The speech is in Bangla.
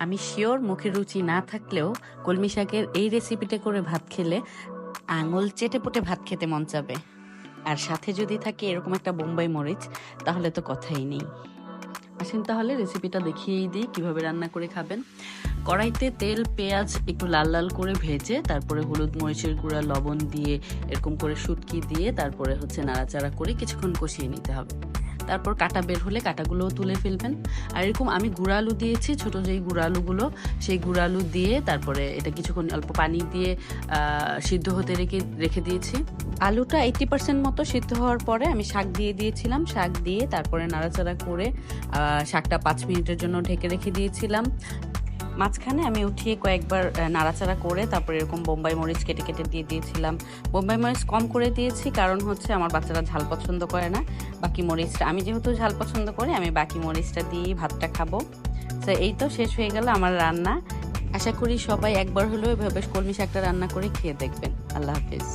আমি শিওর মুখে রুচি না থাকলেও কলমি শাকের এই রেসিপিটা করে ভাত খেলে আঙুল চেটে পুটে ভাত খেতে মন চাবে। আর সাথে যদি থাকে এরকম একটা বোম্বাই মরিচ, তাহলে তো কথাই নেই। আসেন তাহলে রেসিপিটা দেখিয়েই দিই, কীভাবে রান্না করে খাবেন। কড়াইতে তেল, পেঁয়াজ একটু লাল লাল করে ভেজে, তারপরে হলুদ মরিচের গুঁড়া, লবণ দিয়ে এরকম করে শুটকি দিয়ে, তারপরে হচ্ছে নাড়াচাড়া করে কিছুক্ষণ কষিয়ে নিতে হবে। তারপর কাটা বের হলে কাটাগুলোও তুলে ফেলবেন। আর এরকম আমি গুঁড়া আলু দিয়েছি, ছোট যেই গুঁড়া আলুগুলো, সেই গুঁড়া আলু দিয়ে তারপরে এটা কিছুক্ষণ অল্প পানি দিয়ে সিদ্ধ হতে রেখে রেখে দিয়েছি। আলুটা এইটি পার্সেন্ট মতো সিদ্ধ হওয়ার পরে আমি শাক দিয়ে দিয়েছিলাম। শাক দিয়ে তারপরে নাড়াচাড়া করে শাকটা পাঁচ মিনিটের জন্য ঢেকে রেখে দিয়েছিলাম। মাঝখানে আমি উঠিয়ে কয়েকবার নাড়াচাড়া করে তারপরে এরকম বোম্বাই মরিচ কেটে কেটে দিয়ে দিয়েছিলাম। বোম্বাই মরিচ কম করে দিয়েছি কারণ হচ্ছে আমার বাচ্চারা ঝাল পছন্দ করে না। বাকি মরিচটা, আমি যেহেতু ঝাল পছন্দ করি, আমি বাকি মরিচটা দিয়েই ভাতটা খাব। তো এই তো শেষ হয়ে গেল আমার রান্না। আশা করি সবাই একবার হলেও এভাবে কলমি শাকটা রান্না করে খেয়ে দেখবেন। আল্লাহ হাফিজ।